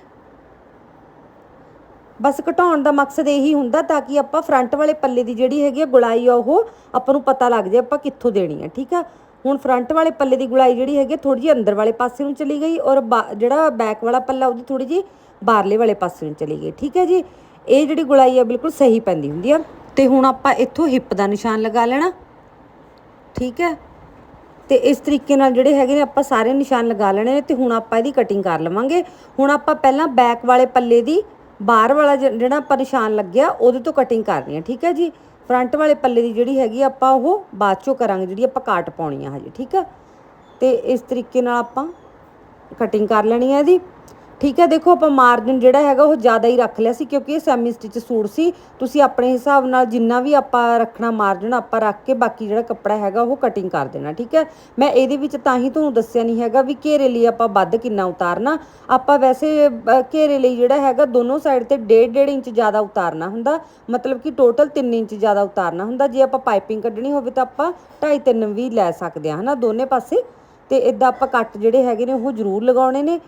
ਬਸ ਘਟਾਉਣ ਦਾ ਮਕਸਦ ਇਹੀ ਹੁੰਦਾ ਤਾਂ ਕਿ ਆਪਾਂ ਫਰੰਟ ਵਾਲੇ ਪੱਲੇ ਦੀ ਜਿਹੜੀ ਹੈਗੀ ਆ ਗੁਲਾਈ ਆ, ਉਹ ਆਪਾਂ ਨੂੰ ਪਤਾ ਲੱਗ ਜਾਏ ਆਪਾਂ ਕਿੱਥੋਂ ਦੇਣੀ ਆ, ਠੀਕ ਆ? ਹੁਣ ਫਰੰਟ ਵਾਲੇ ਪੱਲੇ ਦੀ ਗੁਲਾਈ ਜਿਹੜੀ ਹੈਗੀ ਥੋੜੀ ਜਿਹੀ ਅੰਦਰ ਵਾਲੇ ਪਾਸੇ ਨੂੰ ਚਲੀ ਗਈ ਔਰ ਬਾ- ਜਿਹੜਾ ਬੈਕ ਵਾਲਾ ਪੱਲਾ, ਉਹਦੀ ਥੋੜੀ ਜਿਹੀ ਬਾਹਰਲੇ ਵਾਲੇ ਪਾਸੇ ਨੂੰ ਚਲੀ ਗਈ, ਠੀਕ ਹੈ ਜੀ? ਇਹ ਜਿਹੜੀ ਗੁਲਾਈ ਆ, ਬਿਲਕੁਲ ਸਹੀ ਪੈਂਦੀ ਹੁੰਦੀ ਆ। ਤੇ ਹੁਣ ਆਪਾਂ ਇੱਥੋਂ ਹਿੱਪ ਦਾ ਨਿਸ਼ਾਨ ਲਗਾ ਲੈਣਾ, ਠੀਕ ਹੈ? ਤੇ ਇਸ ਤਰੀਕੇ ਨਾਲ ਜਿਹੜੇ ਹੈਗੇ ਨੇ ਆਪਾਂ ਸਾਰੇ ਨਿਸ਼ਾਨ ਲਗਾ ਲੈਣੇ ਨੇ ਤੇ ਹੁਣ ਆਪਾਂ ਇਹਦੀ ਕਟਿੰਗ ਕਰ ਲਵਾਂਗੇ। ਹੁਣ ਆਪਾਂ ਪਹਿਲਾਂ ਬੈਕ ਵਾਲੇ ਪੱਲੇ ਦੀ ਬਾਹਰ ਵਾਲਾ ਜਿ- ਜਿਹੜਾ ਆਪਾਂ ਨਿਸ਼ਾਨ ਲੱਗਿਆ, ਉਹਦੇ ਤੋਂ ਕਟਿੰਗ ਕਰਨੀ ਹੈ, ਠੀਕ ਹੈ ਜੀ? ਫਰੰਟ ਵਾਲੇ ਪੱਲੇ ਦੀ ਜਿਹੜੀ ਹੈਗੀ ਆਪਾਂ ਉਹ ਬਾਅਦ ਚੋਂ ਕਰਾਂਗੇ, ਜਿਹੜੀ ਆਪਾਂ ਕਾਟ ਪਾਉਣੀ ਆ ਹਜੇ, ਠੀਕ ਹੈ ਤੇ ਇਸ ਤਰੀਕੇ ਨਾਲ ਆਪਾਂ ਕਟਿੰਗ ਕਰ ਲੈਣੀ ਹੈ ਇਹਦੀ। ਠੀਕ ਹੈ, ਦੇਖੋ ਆਪਾਂ ਮਾਰਜਨ ਜਿਹੜਾ ਹੈਗਾ ਉਹ ਜ਼ਿਆਦਾ ਹੀ ਰੱਖ ਲਿਆ ਸੀ ਕਿਉਂਕਿ ਇਹ ਸੈਮੀ ਸਟਿਚ ਸੂਟ ਸੀ। ਤੁਸੀਂ ਆਪਣੇ ਹਿਸਾਬ ਨਾਲ ਜਿੰਨਾ ਵੀ ਆਪਾਂ ਰੱਖਣਾ ਮਾਰਜਨ ਆਪਾਂ ਰੱਖ ਕੇ ਬਾਕੀ ਜਿਹੜਾ ਕੱਪੜਾ ਹੈਗਾ ਉਹ ਕਟਿੰਗ ਕਰ ਦੇਣਾ, ਠੀਕ ਹੈ। ਮੈਂ ਇਹਦੇ ਵਿੱਚ ਤਾਂ ਹੀ ਤੁਹਾਨੂੰ ਦੱਸਿਆ ਨਹੀਂ ਹੈਗਾ ਵੀ ਘੇਰੇ ਲਈ ਆਪਾਂ ਵੱਧ ਕਿੰਨਾ ਉਤਾਰਨਾ। ਆਪਾਂ ਵੈਸੇ ਘੇਰੇ ਲਈ ਜਿਹੜਾ ਹੈਗਾ ਦੋਨੋਂ ਸਾਈਡ ਤੇ 1.5 ਇੰਚ ਜ਼ਿਆਦਾ ਉਤਾਰਨਾ ਹੁੰਦਾ। ਮਤਲਬ ਕਿ ਟੋਟਲ 3 ਇੰਚ ਜ਼ਿਆਦਾ ਉਤਾਰਨਾ ਹੁੰਦਾ। ਜੇ ਆਪਾਂ ਪਾਈਪਿੰਗ ਕੱਢਣੀ ਹੋਵੇ ਤਾਂ ਆਪਾਂ 2.5 3 ਵੀ ਲੈ ਸਕਦੇ ਹਾਂ, ਹਨਾ, ਦੋਨੇ ਪਾਸੇ। ਤੇ ਇਦਾਂ ਆਪਾਂ ਕੱਟ ਜਿਹੜੇ ਹੈਗੇ ਨੇ ਉਹ ਜ਼ਰੂਰ ਲਗਾਉਣੇ ਨੇ।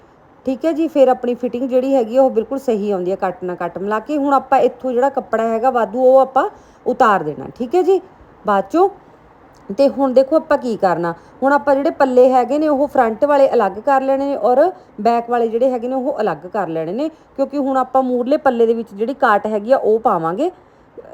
ਠੀਕ ਹੈ ਜੀ, ਫਿਰ ਆਪਣੀ ਫਿਟਿੰਗ ਜਿਹੜੀ ਹੈਗੀ ਆ ਉਹ ਬਿਲਕੁਲ ਸਹੀ ਆਉਂਦੀ ਹੈ ਕੱਟ ਨਾ ਕੱਟ, ਮਿਲਾ ਕੇ ਹੁਣ ਆਪਾਂ ਇੱਥੋਂ ਜਿਹੜਾ ਕੱਪੜਾ ਹੈਗਾ ਵਾਧੂ, ਉਹ ਆਪਾਂ ਉਤਾਰ ਦੇਣਾ, ਠੀਕ ਹੈ ਜੀ? ਬਾਅਦ ਚੋਂ ਤੇ ਹੁਣ ਦੇਖੋ ਆਪਾਂ ਕੀ ਕਰਨਾ, ਹੁਣ ਆਪਾਂ ਜਿਹੜੇ ਪੱਲੇ ਹੈਗੇ ਨੇ, ਉਹ ਫਰੰਟ ਵਾਲੇ ਅਲੱਗ ਕਰ ਲੈਣੇ ਨੇ ਔਰ ਬੈਕ ਵਾਲੇ ਜਿਹੜੇ ਹੈਗੇ ਨੇ, ਉਹ ਅਲੱਗ ਕਰ ਲੈਣੇ ਨੇ, ਕਿਉਂਕਿ ਹੁਣ ਆਪਾਂ ਮੂਰਲੇ ਪੱਲੇ ਦੇ ਵਿੱਚ ਜਿਹੜੀ ਕਾਟ ਹੈਗੀ ਆ, ਉਹ ਪਾਵਾਂਗੇ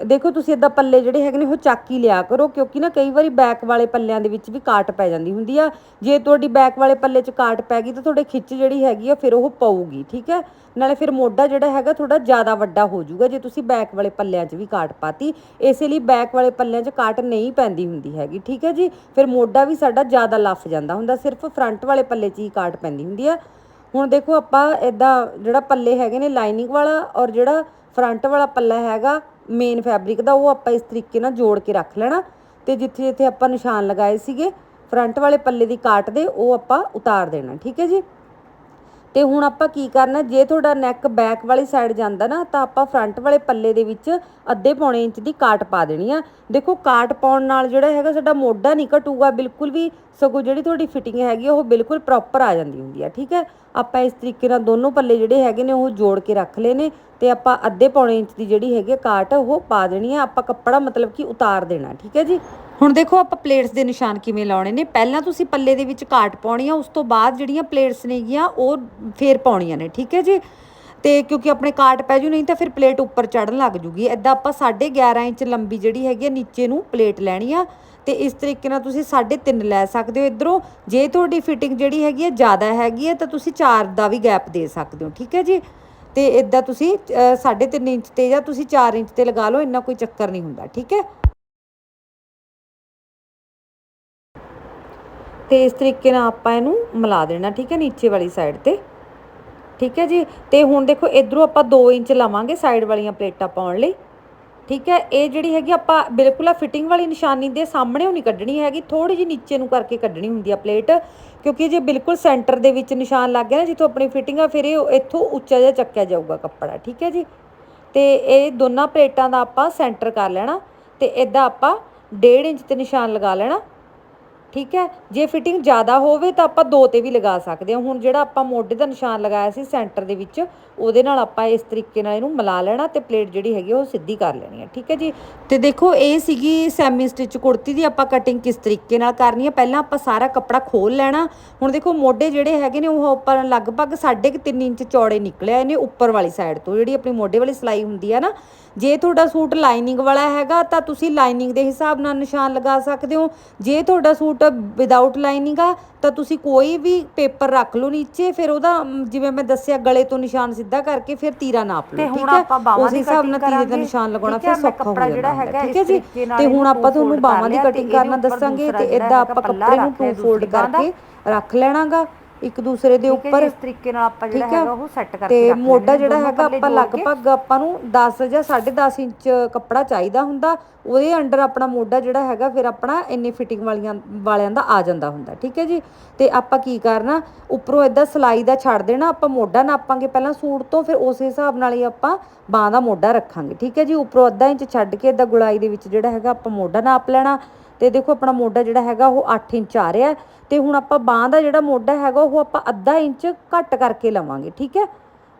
ਦੇਖੋ ਤੁਸੀਂ ਇਦਾਂ ਪੱਲੇ ਜਿਹੜੇ ਹੈਗੇ ਨੇ ਉਹ ਚੱਕ ਹੀ ਲਿਆ ਕਰੋ, ਕਿਉਂਕਿ ਨਾ ਕਈ ਵਾਰੀ ਬੈਕ ਵਾਲੇ ਪੱਲਿਆਂ ਦੇ ਵਿੱਚ ਵੀ ਕਾਟ ਪੈ ਜਾਂਦੀ ਹੁੰਦੀ ਆ। ਜੇ ਤੁਹਾਡੀ ਬੈਕ ਵਾਲੇ ਪੱਲੇ 'ਚ ਕਾਟ ਪੈ ਗਈ ਤਾਂ ਤੁਹਾਡੇ ਖਿੱਚ ਜਿਹੜੀ ਹੈਗੀ ਆ, ਫਿਰ ਉਹ ਪਊਗੀ, ਠੀਕ ਹੈ? ਨਾਲੇ ਫਿਰ ਮੋਢਾ ਜਿਹੜਾ ਹੈਗਾ ਥੋੜਾ ਜ਼ਿਆਦਾ ਵੱਡਾ ਹੋ ਜਾਊਗਾ, ਜੇ ਤੁਸੀਂ ਬੈਕ ਵਾਲੇ ਪੱਲਿਆਂ 'ਚ ਵੀ ਕਾਟ ਪਾਤੀ। ਇਸੇ ਲਈ ਬੈਕ ਵਾਲੇ ਪੱਲਿਆਂ 'ਚ ਕਾਟ ਨਹੀਂ ਪੈਂਦੀ ਹੁੰਦੀ ਹੈਗੀ, ਠੀਕ ਹੈ ਜੀ? ਫਿਰ ਮੋਢਾ ਵੀ ਸਾਡਾ ਜ਼ਿਆਦਾ ਲੱਫ ਜਾਂਦਾ ਹੁੰਦਾ, ਸਿਰਫ ਫਰੰਟ ਵਾਲੇ ਪੱਲੇ 'ਚ ਹੀ ਕਾਟ ਪੈਂਦੀ ਹੁੰਦੀ ਆ। ਹੁਣ ਦੇਖੋ ਆਪਾਂ ਇਦਾਂ ਜਿਹੜਾ ਪੱਲੇ ਹੈਗੇ ਨੇ ਲਾਈਨਿੰਗ ਵਾਲਾ ਔਰ ਜਿਹੜਾ ਫਰੰਟ ਵਾਲਾ ਪੱਲਾ ਹੈਗਾ ਮੇਨ ਫੈਬਰਿਕ ਦਾ ਉਹ ਆਪਾਂ ਇਸ ਤਰੀਕੇ ਨਾਲ ਜੋੜ ਕੇ ਰੱਖ ਲੈਣਾ। ਤੇ ਜਿੱਥੇ ਜਿੱਥੇ ਆਪਾਂ ਨਿਸ਼ਾਨ ਲਗਾਏ ਸੀਗੇ ਫਰੰਟ ਵਾਲੇ ਪੱਲੇ ਦੀ ਕਾਟ ਦੇ ਉਹ ਆਪਾਂ ਉਤਾਰ ਦੇਣਾ ਠੀਕ ਹੈ ਜੀ? ਤੇ ਹੁਣ ਆਪਾਂ ਕੀ ਕਰਨਾ ਜੇ ਤੁਹਾਡਾ ਨੈਕ ਬੈਕ ਵਾਲੀ ਸਾਈਡ ਜਾਂਦਾ ਨਾ ਤਾਂ ਆਪਾਂ ਫਰੰਟ ਵਾਲੇ ਪੱਲੇ ਦੇ ਵਿੱਚ ਅੱਧੇ ਪੌਣੇ ਇੰਚ ਦੀ ਕਾਟ ਪਾ ਦੇਣੀ ਆ। ਦੇਖੋ ਕਾਟ ਪਾਉਣ ਨਾਲ ਜਿਹੜਾ ਹੈਗਾ ਸਾਡਾ ਮੋਢਾ ਨਹੀਂ ਘਟੂਗਾ ਬਿਲਕੁਲ ਵੀ ਸਗੋਂ ਜਿਹੜੀ ਤੁਹਾਡੀ ਫਿਟਿੰਗ ਹੈਗੀ ਆ, ਉਹ ਬਿਲਕੁਲ ਪ੍ਰੋਪਰ ਆ ਜਾਂਦੀ ਹੁੰਦੀ ਆ ਠੀਕ ਹੈ? ਆਪਾਂ ਇਸ ਤਰੀਕੇ ਨਾਲ ਦੋਨੋਂ ਪੱਲੇ ਜਿਹੜੇ ਹੈਗੇ ਨੇ ਉਹ ਜੋੜ ਕੇ ਰੱਖ ਲਏ ਨੇ ਤੇ ਆਪਾਂ ਅੱਧੇ ਪੌਣੇ ਇੰਚ ਦੀ ਜਿਹੜੀ ਹੈਗੀ ਕਾਟ ਉਹ ਪਾ ਦੇਣੀ ਆ। ਆਪਾਂ ਕੱਪੜਾ ਮਤਲਬ ਕਿ ਉਤਾਰ ਦੇਣਾ, ਠੀਕ ਹੈ ਜੀ? ਹੁਣ ਦੇਖੋ ਆਪਾਂ ਪਲੇਟਸ ਦੇ ਨਿਸ਼ਾਨ ਕਿਵੇਂ ਲਾਉਣੇ ਨੇ। ਪਹਿਲਾਂ ਤੁਸੀਂ ਪੱਲੇ ਦੇ ਵਿੱਚ ਕਾਟ ਪਾਉਣੀ ਆ, ਉਸ ਤੋਂ ਬਾਅਦ ਜਿਹੜੀਆਂ ਪਲੇਟਸ ਨੇਗੀਆਂ ਉਹ ਫੇਰ ਪਾਉਣੀਆਂ ਨੇ, ਠੀਕ ਹੈ ਜੀ? ਤੇ ਕਿਉਂਕਿ ਆਪਣੇ ਕਾਟ ਪੈ ਜੂ, ਨਹੀਂ ਤਾਂ ਫਿਰ ਪਲੇਟ ਉੱਪਰ ਚੜਨ ਲੱਗ ਜੂਗੀ। ਐਦਾਂ ਆਪਾਂ 11.5 ਇੰਚ ਲੰਬੀ ਜਿਹੜੀ ਹੈਗੀ ਆ, ਨੀਚੇ ਨੂੰ ਪਲੇਟ ਲੈਣੀ ਆ। ਤੇ ਇਸ ਤਰੀਕੇ ਨਾਲ ਤੁਸੀਂ 3.5 ਲੈ ਸਕਦੇ ਹੋ ਇਧਰੋਂ। ਜੇ ਤੁਹਾਡੀ ਫਿਟਿੰਗ ਜਿਹੜੀ ਹੈਗੀ ਆ ਜ਼ਿਆਦਾ ਹੈਗੀ ਹੈ ਤਾਂ ਤੁਸੀਂ 4 ਦਾ ਵੀ ਗੈਪ ਦੇ ਸਕਦੇ ਹੋ, ਠੀਕ ਹੈ ਜੀ? ਤੇ ਇਦਾਂ ਤੁਸੀਂ 3.5 ਇੰਚ ਤੇ ਜਾਂ ਤੁਸੀਂ 4 ਇੰਚ ਤੇ ਲਗਾ ਲਓ, ਇੰਨਾ ਕੋਈ ਚੱਕਰ ਨਹੀਂ ਹੁੰਦਾ, ਠੀਕ ਹੈ? ਤੇ ਇਸ ਤਰੀਕੇ ਨਾਲ ਆਪਾਂ ਇਹਨੂੰ ਮਿਲਾ ਦੇਣਾ, ਠੀਕ ਹੈ, ਨੀਚੇ ਵਾਲੀ ਸਾਈਡ ਤੇ। ਠੀਕ ਹੈ ਜੀ? ਤੇ ਹੁਣ ਦੇਖੋ, ਇਧਰੋਂ ਆਪਾਂ 2 ਇੰਚ ਲਵਾਂਗੇ ਸਾਈਡ ਵਾਲੀਆਂ ਪਲੇਟਾਂ ਪਾਉਣ ਲਈ। ਠੀਕ ਹੈ, ਇਹ ਜਿਹੜੀ ਹੈਗੀ ਆਪਾਂ ਬਿਲਕੁਲ ਆ ਫਿਟਿੰਗ ਵਾਲੀ ਨਿਸ਼ਾਨੀ ਦੇ ਸਾਹਮਣੇ ਉਹ ਨਹੀਂ ਕੱਢਣੀ ਹੈਗੀ ਥੋੜੀ ਜਿਹੀ ਨੀਚੇ ਨੂੰ ਕਰਕੇ ਕੱਢਣੀ ਹੁੰਦੀ ਆ ਪਲੇਟ, ਕਿਉਂਕਿ ਜੇ ਬਿਲਕੁਲ ਸੈਂਟਰ ਦੇ ਵਿੱਚ ਨਿਸ਼ਾਨ ਲੱਗ ਗਿਆ ਨਾ, ਜਿੱਥੋਂ ਆਪਣੀ ਫਿਟਿੰਗ ਆ, ਫਿਰ ਇਹ ਇੱਥੋਂ ਉੱਚਾ ਜਿਹਾ ਚੱਕਿਆ ਜਾਊਗਾ ਕੱਪੜਾ, ਠੀਕ ਹੈ ਜੀ? ਤੇ ਇਹ ਦੋਨਾਂ ਪਲੇਟਾਂ ਦਾ ਆਪਾਂ ਸੈਂਟਰ ਕਰ ਲੈਣਾ ਤੇ ਇਦਾਂ ਆਪਾਂ 1.5 ਇੰਚ ਤੇ ਨਿਸ਼ਾਨ ਲਗਾ ਲੈਣਾ। ਠੀਕ ਹੈ? ਜੇ ਫਿਟਿੰਗ ਜ਼ਿਆਦਾ ਹੋਵੇ ਤਾਂ ਆਪਾਂ ਦੋ ਤੇ ਵੀ ਲਗਾ ਸਕਦੇ ਹਾਂ। ਹੁਣ ਜਿਹੜਾ ਆਪਾਂ ਮੋਢੇ ਦਾ ਨਿਸ਼ਾਨ ਲਗਾਇਆ ਸੀ ਸੈਂਟਰ ਦੇ ਵਿੱਚ, ਉਹਦੇ ਨਾਲ ਆਪਾਂ ਇਸ ਤਰੀਕੇ ਨਾਲ ਇਹਨੂੰ ਮਿਲਾ ਲੈਣਾ ਤੇ ਪਲੇਟ ਜਿਹੜੀ ਹੈਗੀ ਉਹ ਸਿੱਧੀ ਕਰ ਲੈਣੀ ਹੈ। ਠੀਕ ਹੈ ਜੀ? ਤੇ ਦੇਖੋ, ਇਹ ਸੀਗੀ ਸੈਮੀ ਸਟਿਚ ਕੁੜਤੀ ਦੀ ਆਪਾਂ ਕਟਿੰਗ ਕਿਸ ਤਰੀਕੇ ਨਾਲ ਕਰਨੀ ਹੈ? ਪਹਿਲਾਂ ਆਪਾਂ ਸਾਰਾ ਕੱਪੜਾ ਖੋਲ ਲੈਣਾ। ਹੁਣ ਦੇਖੋ, ਮੋਢੇ ਜਿਹੜੇ ਹੈਗੇ ਨੇ, ਉਹ ਉੱਪਰ ਲਗਭਗ 3.5 ਇੰਚ ਚੌੜੇ ਨਿਕਲਿਆ ਇਹਨੇ ਉੱਪਰ ਵਾਲੀ ਸਾਈਡ ਤੋਂ। ਜਿਹੜੀ ਆਪਣੀ ਮੋਢੇ ਵਾਲੀ ਸਲਾਈ ਹੁੰਦੀ ਆ ਨਾ ਜੇ ਤੁਹਾਡਾ ਸੂਟ ਲਾਈਨਿੰਗ ਵਾਲਾ ਹੈਗਾ ਤਾਂ ਤੁਸੀਂ ਲਾਈਨਿੰਗ ਦੇ ਹਿਸਾਬ ਨਾਲ ਨਿਸ਼ਾਨ ਲਗਾ ਸਕਦੇ ਹੋ। ਜੇ ਤੁਹਾਡਾ ਸੂਟ ਵਿਦਆਊਟ ਲਾਈਨਿੰਗ ਆ ਤਾਂ ਤੁਸੀਂ ਕੋਈ ਵੀ ਪੇਪਰ ਰੱਖ ਲਓ ਨੀਚੇ ਫਿਰ ਉਹਦਾ ਜਿਵੇਂ ਮੈਂ ਦੱਸਿਆ ਗਲੇ ਤੋਂ ਨਿਸ਼ਾਨ ਸਿੱਧਾ ਕਰਕੇ ਫਿਰ ਤੀਰਾ ਨਾਪ ਲਓ ਠੀਕ ਹੈ? ਉਸ ਹਿਸਾਬ ਨਾਲ ਤੀਰੇ ਦਾ। ਨਿਸ਼ਾਨ ਲਗਾਉਣਾ ਫਿਰ ਸੌਖਾ ਹੋ ਜਾਂਦਾ ਠੀਕ ਹੈ ਜੀ? ਤੇ ਹੁਣ ਆਪਾਂ ਤੁਹਾਨੂੰ ਬਾਹਾਂ ਦੀ ਕਟਿੰਗ ਕਰਨਾ ਦੱਸਾਂਗੇ ਤੇ ਇਦਾਂ ਆਪਾਂ ਕੱਪੜੇ ਨੂੰ ਟੂ ਫੋਲਡ। ਕਰਕੇ ਰੱਖ ਲੈਣਾਗਾ। ਇੱਕ ਦੂਸਰੇ ਦੇ ਉੱਪਰ ਇਸ ਤਰੀਕੇ ਨਾਲ ਆਪਾਂ ਜਿਹੜਾ? ਹੈਗਾ ਉਹ ਸੈੱਟ ਕਰਕੇ ਤੇ ਮੋਢਾ ਜਿਹੜਾ ਹੈਗਾ ਆਪਾਂ। ਲਗਭਗ ਆਪਾਂ ਨੂੰ 10 ਜਾਂ 10.5 ਇੰਚ ਕੱਪੜਾ ਚਾਹੀਦਾ ਹੁੰਦਾ ਉਹਦੇ ਅੰਡਰ ਆਪਣਾ ਮੋਢਾ ਜਿਹੜਾ ਹੈਗਾ ਫਿਰ ਆਪਣਾ ਇੰਨੀ ਫਿਟਿੰਗ ਵਾਲੀਆਂ ਵਾਲਿਆਂ ਦਾ ਆ ਜਾਂਦਾ ਹੁੰਦਾ ਠੀਕ ਹੈ ਜੀ ਤੇ ਆਪਾਂ ਕੀ ਕਰਨਾ ਉੱਪਰੋਂ ਇਦਾਂ ਸਲਾਈ ਦਾ ਛੱਡ ਦੇਣਾ ਆਪਾਂ ਮੋਢਾ ਨਾਪਾਂਗੇ ਪਹਿਲਾਂ ਸੂਟ ਤੋਂ ਫਿਰ ਉਸ ਹਿਸਾਬ ਨਾਲ ਹੀ ਆਪਾਂ ਬਾਹ ਦਾ ਮੋਢਾ ਰੱਖਾਂਗੇ ਠੀਕ ਹੈ ਜੀ ਉੱਪਰੋਂ ਅੱਧਾ ਇੰਚ ਛੱਡ ਕੇ ਇਦਾਂ ਗੁਲਾਈ ਦੇ ਵਿੱਚ ਜਿਹੜਾ ਹੈਗਾ ਆਪਾਂ ਮੋਢਾ ਨਾਪ ਲੈਣਾ ਤੇ ਦੇਖੋ ਆਪਣਾ ਮੋਢਾ ਜਿਹੜਾ ਹੈਗਾ ਉਹ 8 ਇੰਚ ਆ ਰਿਹਾ ਤੇ ਹੁਣ ਆਪਾਂ ਬਾਹ ਦਾ ਜਿਹੜਾ ਮੋਢਾ ਹੈਗਾ ਉਹ ਆਪਾਂ ਅੱਧਾ ਇੰਚ ਘੱਟ ਕਰਕੇ ਲਵਾਂਗੇ, ਠੀਕ ਹੈ?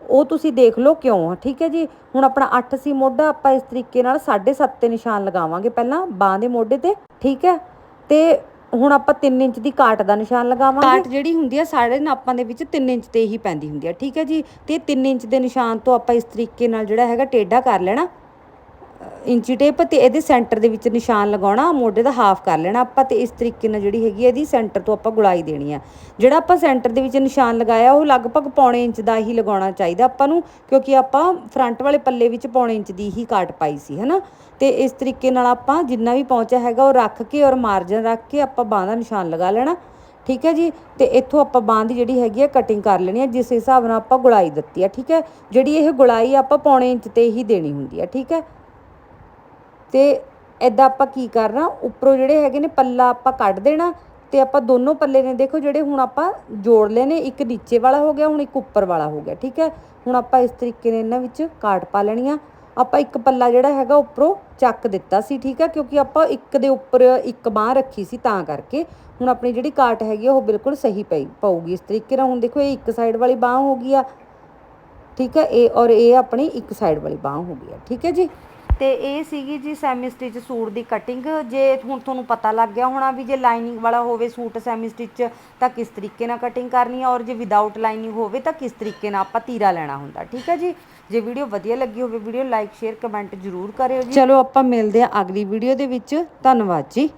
ਉਹ ਤੁਸੀਂ ਦੇਖ ਲਓ ਕਿਉਂ ਠੀਕ ਹੈ ਜੀ? ਹੁਣ ਆਪਣਾ 8 ਸੀ ਮੋਢਾ, ਆਪਾਂ ਇਸ ਤਰੀਕੇ ਨਾਲ 7.5 ਤੇ ਨਿਸ਼ਾਨ ਲਗਾਵਾਂਗੇ ਪਹਿਲਾਂ ਬਾਹ ਦੇ ਮੋਢੇ ਤੇ, ਠੀਕ ਹੈ? ਤੇ ਹੁਣ ਆਪਾਂ 3 ਇੰਚ ਦੀ ਕਾਟ ਦਾ ਨਿਸ਼ਾਨ ਲਗਾਵਾਂਗੇ। ਕਾਟ ਜਿਹੜੀ ਹੁੰਦੀ ਆ ਸਾਡੇ ਨਾਪਾਂ ਦੇ ਵਿੱਚ 3 ਇੰਚ ਤੇ ਹੀ ਪੈਂਦੀ ਹੁੰਦੀ ਆ, ਠੀਕ ਹੈ ਜੀ? ਤੇ 3 ਇੰਚ ਦੇ ਨਿਸ਼ਾਨ ਤੋਂ ਆਪਾਂ ਇਸ ਤਰੀਕੇ ਨਾਲ ਜਿਹੜਾ ਹੈਗਾ ਟੇਢਾ ਕਰ ਲੈਣਾ। ਇੰਚੀ ਟੇਪ ਤੇ ਇਹਦੇ ਸੈਂਟਰ ਦੇ ਵਿੱਚ ਨਿਸ਼ਾਨ ਲਗਾਉਣਾ, ਮੋਢੇ ਦਾ ਹਾਫ ਕਰ ਲੈਣਾ। ਆਪਾਂ ਤੇ ਇਸ ਤਰੀਕੇ ਨਾਲ ਜਿਹੜੀ ਹੈਗੀ ਇਹਦੀ ਸੈਂਟਰ ਤੋਂ ਆਪਾਂ ਗੁਲਾਈ ਦੇਣੀ ਆ। ਜਿਹੜਾ ਆਪਾਂ ਸੈਂਟਰ ਦੇ ਵਿੱਚ ਨਿਸ਼ਾਨ ਲਗਾਇਆ, ਉਹ ਲਗਭਗ ਪੌਣੇ ਇੰਚ ਦਾ ਹੀ ਲਗਾਉਣਾ ਚਾਹੀਦਾ ਆਪਾਂ ਨੂੰ, ਕਿਉਂਕਿ ਆਪਾਂ ਫਰੰਟ ਵਾਲੇ ਪੱਲੇ ਵਿੱਚ ਪੌਣੇ ਇੰਚ ਦੀ ਹੀ ਕਾਟ ਪਾਈ ਸੀ, ਹਨਾ? ਤੇ ਇਸ ਤਰੀਕੇ ਨਾਲ ਆਪਾਂ ਜਿੰਨਾ ਵੀ ਪਹੁੰਚਿਆ ਹੈਗਾ, ਉਹ ਰੱਖ ਕੇ ਔਰ ਮਾਰਜਨ ਰੱਖ ਕੇ ਆਪਾਂ ਬਾਹਾਂ ਦਾ ਨਿਸ਼ਾਨ ਲਗਾ ਲੈਣਾ। ਠੀਕ ਹੈ ਜੀ? ਤੇ ਇੱਥੋਂ ਆਪਾਂ ਬਾਂਹ ਦੀ ਜਿਹੜੀ ਹੈਗੀ ਆ ਕਟਿੰਗ ਕਰ ਲੈਣੀ ਆ, ਜਿਸ ਹਿਸਾਬ ਨਾਲ ਆਪਾਂ ਗੁਲਾਈ ਦਿੱਤੀ ਆ, ਠੀਕ ਹੈ? ਜਿਹੜੀ ਇਹ ਗੁਲਾਈ ਆਪਾਂ ਪੌਣੇ ਇੰਚ ਤੇ ਹੀ ਦੇਣੀ ਹੁੰਦੀ ਆ, ਠੀਕ ਹੈ? ਤੇ ਐਦਾਂ ਆਪਾਂ ਕੀ ਕਰਨਾ, ਉੱਪਰੋਂ ਜਿਹੜੇ ਹੈਗੇ ਨੇ ਪੱਲਾ ਆਪਾਂ ਕੱਢ ਦੇਣਾ ਤੇ ਆਪਾਂ ਦੋਨੋਂ ਪੱਲੇ ਨੇ ਦੇਖੋ ਜਿਹੜੇ ਹੁਣ ਆਪਾਂ ਜੋੜ ਲਏ ਨੇ, ਇੱਕ ਨੀਚੇ ਵਾਲਾ ਹੋ ਗਿਆ, ਹੁਣ ਇੱਕ ਉੱਪਰ ਵਾਲਾ ਹੋ ਗਿਆ, ਠੀਕ ਹੈ? ਹੁਣ ਆਪਾਂ ਇਸ ਤਰੀਕੇ ਨੇ ਇਹਨਾਂ ਵਿੱਚ ਕਾਟ ਪਾ ਲੈਣੀ ਆ। ਆਪਾਂ ਇੱਕ ਪੱਲਾ ਜਿਹੜਾ ਹੈਗਾ ਉੱਪਰੋਂ ਚੱਕ ਦਿੱਤਾ ਸੀ, ਠੀਕ ਹੈ? ਕਿਉਂਕਿ ਆਪਾਂ ਇੱਕ ਦੇ ਉੱਪਰ ਇੱਕ ਬਾਹ ਰੱਖੀ ਸੀ ਤਾਂ ਕਰਕੇ, ਹੁਣ ਆਪਣੀ ਜਿਹੜੀ ਕਾਟ ਹੈਗੀ ਆ ਉਹ ਬਿਲਕੁਲ ਸਹੀ ਪਈ, ਪਊਗੀ। ਇਸ ਤਰੀਕੇ ਨਾਲ ਹੁਣ ਦੇਖੋ ਇਹ ਇੱਕ ਸਾਈਡ ਵਾਲੀ ਬਾਹ ਹੋ ਗਈ ਆ, ਠੀਕ ਹੈ? ਇਹ ਔਰ ਇਹ ਆਪਣੀ ਇੱਕ ਸਾਈਡ ਵਾਲੀ ਬਾਹ ਹੋ ਗਈ ਆ, ਠੀਕ ਹੈ ਜੀ? ਤੇ ਇਹ ਸੀਗੀ ਜੀ ਸੈਮੀ ਸਟਿਚ ਸੂਟ ਦੀ ਕਟਿੰਗ ਜੇ ਹੁਣ ਤੁਹਾਨੂੰ ਪਤਾ ਲੱਗ ਗਿਆ ਹੋਣਾ ਵੀ ਜੇ ਲਾਈਨਿੰਗ ਵਾਲਾ ਹੋਵੇ ਸੂਟ ਸੈਮੀ ਸਟਿਚ ਤਾਂ ਕਿਸ ਤਰੀਕੇ ਨਾਲ ਕਟਿੰਗ ਕਰਨੀ ਹੈ ਔਰ ਜੇ ਵਿਦਆਊਟ ਲਾਈਨਿੰਗ ਹੋਵੇ, ਤਾਂ ਕਿਸ ਤਰੀਕੇ ਨਾਲ ਆਪਾਂ ਤੀਰਾ ਲੈਣਾ ਹੁੰਦਾ? ਠੀਕ ਹੈ ਜੀ? ਜੇ ਵੀਡੀਓ ਵਧੀਆ ਲੱਗੀ ਹੋਵੇ ਵੀਡੀਓ ਲਾਈਕ ਸ਼ੇਅਰ ਕਮੈਂਟ ਜ਼ਰੂਰ ਕਰਿਓ ਜੀ। ਚਲੋ ਆਪਾਂ ਮਿਲਦੇ ਹਾਂ ਅਗਲੀ ਵੀਡੀਓ ਦੇ ਵਿੱਚ। ਧੰਨਵਾਦ ਜੀ।